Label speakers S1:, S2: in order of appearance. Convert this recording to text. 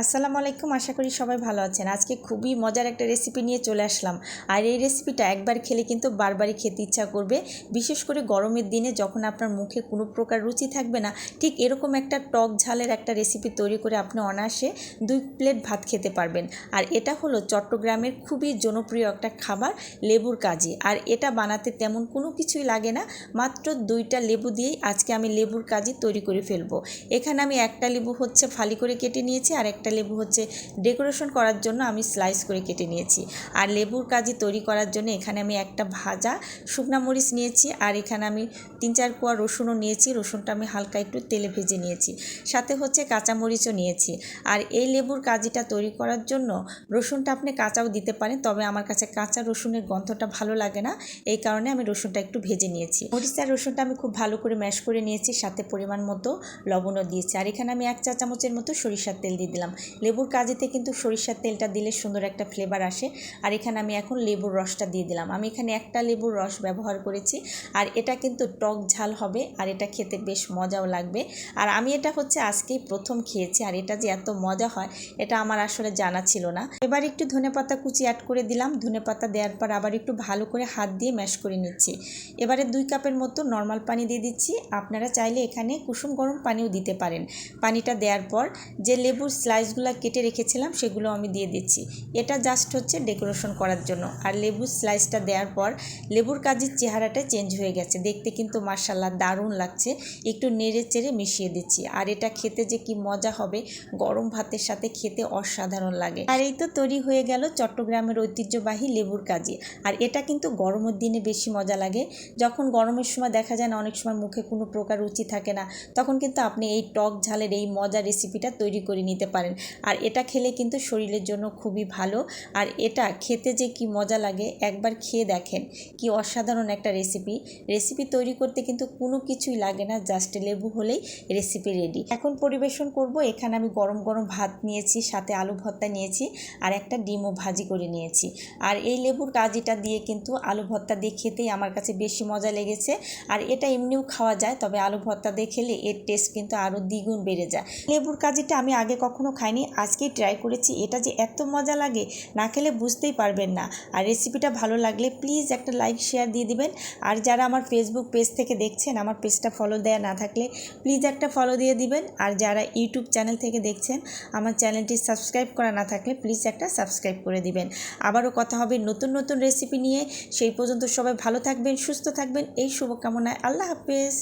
S1: আসসালামু আলাইকুম, আশা করি সবাই ভালো আছেন। আজকে খুবই মজার একটা রেসিপি নিয়ে চলে আসলাম। আর এই রেসিপিটা একবার খেলে কিন্তু বারবারই খেতে ইচ্ছা করবে। বিশেষ করে গরমের দিনে যখন আপনার মুখে কোনো প্রকার রুচি থাকবে না, ঠিক এরকম একটা টক ঝালের একটা রেসিপি তৈরি করে আপনি অনায়াসে দুই প্লেট ভাত খেতে পারবেন। আর এটা হলো চট্টগ্রামের খুবই জনপ্রিয় একটা খাবার, লেবুর কাজি। আর এটা বানাতে তেমন কোনো কিছুই লাগে না, মাত্র দুইটা লেবু দিয়েই আজকে আমি লেবুর কাজি তৈরি করে ফেলব। এখানে আমি একটা লেবু হচ্ছে ফালি করে কেটে নিয়েছি আর একটা লেবু হচ্ছে ডেকোরেশন করার জন্য আমি স্লাইস করে কেটে নিয়েছি। আর লেবুর কাজি তৈরি করার জন্য এখানে আমি একটা ভাজা শুকনা মরিচ নিয়েছি আর এখানে আমি তিন চার কোয়া রসুনও নিয়েছি। রসুনটা আমি হালকা একটু তেলে ভেজে নিয়েছি। সাথে হচ্ছে কাঁচা মরিচও নিয়েছি। আর এই লেবুর কাজিটা তৈরি করার জন্য রসুনটা আপনি কাঁচাও দিতে পারেন, তবে আমার কাছে কাঁচা রসুনের গন্ধটা ভালো লাগে না। এই কারণে আমি রসুনটা একটু ভেজে নিয়েছি। মরিচ আর রসুনটা আমি খুব ভালো করে ম্যাশ করে নিয়েছি, সাথে পরিমাণ মতো লবণও দিয়েছি। আর এখানে আমি এক চা চামচের মতো সরিষার তেল দিয়ে দিলাম। লেবুর কাজিতে কিন্তু সরিষার তেলটা দিলে সুন্দর একটা ফ্লেভার আসে। আর এখানে আমি এখন লেবুর রসটা দিয়ে দিলাম। আমি এখানে একটা লেবুর রস ব্যবহার করেছি। আর এটা কিন্তু টক ঝাল হবে। আর এটা খেতে বেশ মজাও লাগবে। আর আমি এটা হচ্ছে আজকেই প্রথম খেয়েছি। আর এটা যে এত মজা হয়, এটা আমার আসলে জানা ছিল না। এবার একটু ধনেপাতা কুচি অ্যাড করে দিলাম। ধনেপাতা দেওয়ার পর আবার একটু ভালো করে হাত দিয়ে ম্যাশ করে নিচ্ছি। এবারে দুই কাপের মতো নর্মাল পানি দিয়ে দিচ্ছি। আপনারা চাইলে এখানে কুসুম গরম পানিও দিতে পারেন। পানিটা দেওয়ার পর যে লেবুর স্লাইসগুলো কেটে রেখেছিলাম, সেগুলো আমি দিয়ে দিচ্ছি। এটা জাস্ট হচ্ছে ডেকোরেশন করার জন্য। আর লেবুর স্লাইসটা দেওয়ার পর, লেবুর কাজের চেহারাটা চেঞ্জ হয়ে গেছে। দেখতে কিন্তু মার্শাল্লাহ দারুণ লাগছে। একটু নেড়ে চেড়ে মিশিয়ে দিচ্ছি। আর এটা খেতে যে কি মজা হবে, গরম ভাতের সাথে খেতে অসাধারণ লাগে। আর এই তো তৈরি হয়ে গেল চট্টগ্রামের ঐতিহ্যবাহী লেবুর কাজি। আর এটা কিন্তু গরমের দিনে বেশি মজা লাগে। যখন গরমের সময় দেখা যায় না, অনেক সময় মুখে কোনো প্রকার রুচি থাকে না, তখন কিন্তু আপনি এই টক ঝালের এই মজা রেসিপিটা তৈরি করে নিতে পারেন। আর এটা খেলে কিন্তু শরীরের জন্য খুবই ভালো। আর এটা খেতে যে কি মজা লাগে, একবার খেয়ে দেখেন। কি অসাধারণ একটা রেসিপি রেসিপি তৈরি করতে কিন্তু কোনো কিছুই লাগে না জাস্ট লেবু হলেই রেসিপি রেডি এখন পরিবেশন করব, এখানে আমি গরম গরম ভাত নিয়েছি, সাথে আলু ভর্তা নিয়েছি, আর একটা ডিমও ভাজি করে নিয়েছি। আর এই লেবুর কাজিটা দিয়ে কিন্তু আলু ভর্তা দিয়ে খেতেই আমার কাছে বেশি মজা লেগেছে। আর এটা এমনিও খাওয়া যায়, তবে আলু ভর্তা দিয়ে খেলে এর টেস্ট কিন্তু আরও দ্বিগুণ বেড়ে যায়। লেবুর কাজিটা আমি আগে কখনো খাইনি, আজকেই ট্রাই করেছি। এটা যে এত মজা লাগে, না খেলে বুঝতেই পারবেন না। আর রেসিপিটা ভালো লাগলে প্লিজ একটা লাইক শেয়ার দিয়ে দিবেন। আর যারা আমার ফেসবুক পেজ থেকে দেখছেন, আমার পেজটা ফলো দেওয়া না থাকলে প্লিজ একটা ফলো দিয়ে দিবেন। আর যারা ইউটিউব চ্যানেল থেকে দেখছেন, আমার চ্যানেলটি সাবস্ক্রাইব করা না থাকলে প্লিজ একটা সাবস্ক্রাইব করে দিবেন। আবারও কথা হবে নতুন নতুন রেসিপি নিয়ে। সেই পর্যন্ত সবাই ভালো থাকবেন, সুস্থ থাকবেন। এই শুভকামনায় আল্লাহ হাফেজ।